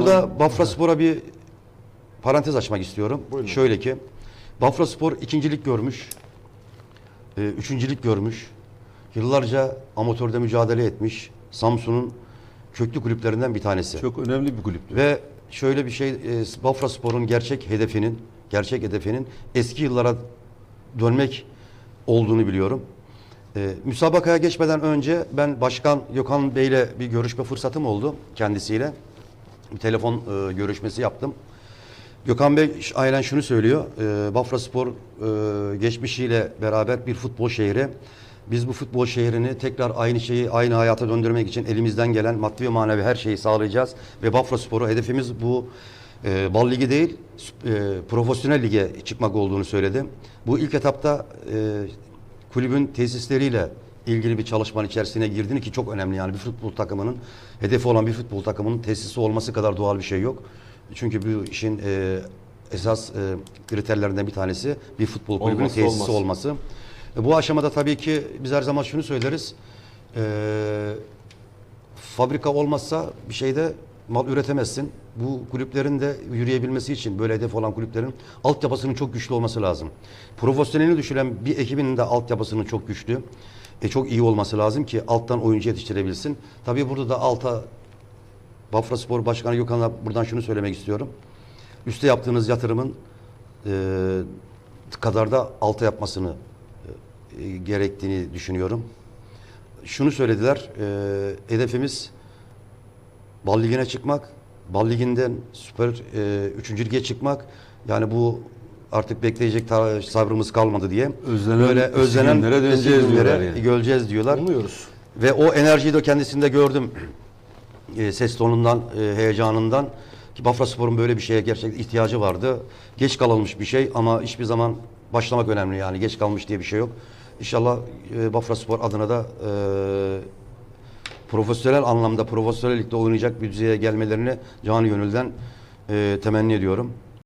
burada Bafra Spor'a bir parantez açmak istiyorum. Buyurun. Şöyle ki Bafra Spor ikincilik görmüş. e, üçüncülük görmüş. Yıllarca amatörde mücadele etmiş. Samsun'un köklü kulüplerinden bir tanesi. Çok önemli bir kulüptü. Ve şöyle bir şey, e, Bafra Spor'un gerçek hedefinin, gerçek hedefinin eski yıllara dönmek olduğunu biliyorum. E, müsabakaya geçmeden önce ben Başkan Gökhan Bey'le bir görüşme fırsatım oldu kendisiyle. Bir telefon e, görüşmesi yaptım. Gökhan Bey aynen şunu söylüyor. E, Bafra Spor e, geçmişiyle beraber bir futbol şehri. Biz bu futbol şehrini tekrar aynı şeyi aynı hayata döndürmek için elimizden gelen maddi ve manevi her şeyi sağlayacağız. Ve Bafra Spor'u hedefimiz bu e, bal ligi değil e, profesyonel lige çıkmak olduğunu söyledi. Bu ilk etapta e, kulübün tesisleriyle ilgili bir çalışmanın içerisine girdiğini ki çok önemli yani bir futbol takımının hedefi olan bir futbol takımının tesisi olması kadar doğal bir şey yok. Çünkü bu işin e, esas e, kriterlerinden bir tanesi bir futbol kulübünün Olmazsa tesisi olmaz. olması. E, bu aşamada tabii ki biz her zaman şunu söyleriz. E, fabrika olmazsa bir şeyde mal üretemezsin. Bu kulüplerin de yürüyebilmesi için böyle hedef olan kulüplerin altyapısının çok güçlü olması lazım. Profesyonelini düşüren bir ekibinin de altyapısının çok güçlü, e, çok iyi olması lazım ki alttan oyuncu yetiştirebilsin. Tabii burada da alta Bafra Spor Başkanı Gökhan'a buradan şunu söylemek istiyorum. Üste yaptığınız yatırımın e, kadar da alta yapmasını e, gerektiğini düşünüyorum. Şunu söylediler, e, hedefimiz Bal Ligi'ne çıkmak, Bal Ligi'nden Süper e, 3. Lige çıkmak. Yani bu artık bekleyecek sabrımız kalmadı diye. Özlenen Böyle özlenen döneceğiz diyorlar yani. Göreceğiz diyorlar. Umuyoruz. Ve o enerjiyi de kendisinde gördüm. E, ses tonundan, e, heyecanından. Ki Bafra Spor'un böyle bir şeye gerçekten ihtiyacı vardı. Geç kalınmış bir şey ama hiçbir zaman başlamak önemli yani. Geç kalmış diye bir şey yok. İnşallah e, Bafra Spor adına da e, profesyonel anlamda, profesyonel ligde oynayacak bir düzeye gelmelerini canı gönülden e, temenni ediyorum.